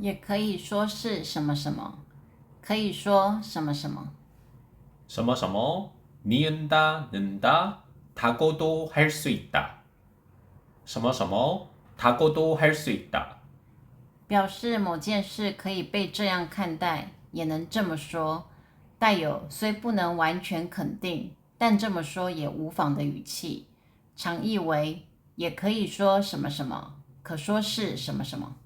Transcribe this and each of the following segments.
也可以说是什么什么，可以说什么什么。什么什么니은다 는다 다고도 할 수 있다. 什么什么 다고도 할 수 있다. 表示某件事可以被这样看待，也能这么说，带有虽不能完全肯定，但这么说也无妨的语气。常译为也可以说什么什么，可说是什么什么。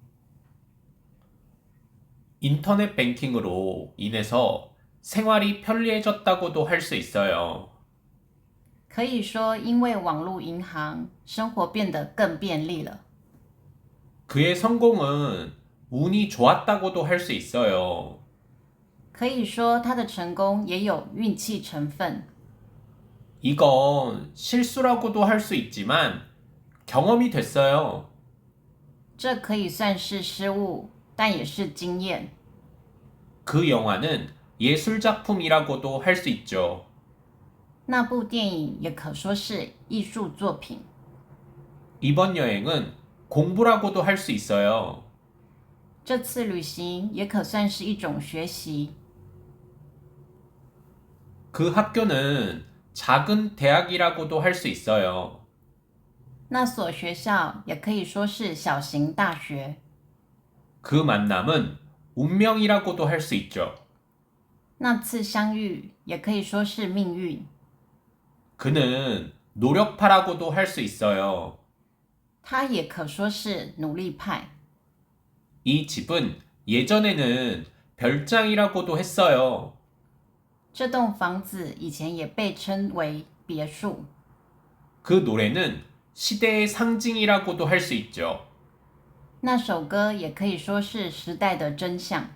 인터넷 뱅킹으로 인해서 생활이 편리해졌다고도 할 수 있어요. 可以说，因为网络银行，生活变得更便利了。 그의 성공은 운이 좋았다고도 할 수 있어요. 可以说，他的成功也有运气成分。 이건 실수라고도 할 수 있지만 경험이 됐어요. 这可以算是失误， 但也是经验。 그 영화는 예술 작품이라고도 할 수 있죠. 那部电影也可说是艺术作品。 이번 여행은 공부라고도 할 수 있어요. 这次旅行也可算是一种学习。 그 학교는 작은 대학이라고도 할 수 있어요. 那所学校也可以说是小型大学。 그 만남은 운명이라고도 할 수 있죠. 那次相遇也可以说是命运。 그는 노력파라고도 할 수 있어요. 他也可说是努力派。 이 집은 예전에는 별장이라고도 했어요. 这栋房子以前也被称为别墅。 그 노래는 시대의 상징이라고도 할 수 있죠. 那首歌也可以说是时代的真相。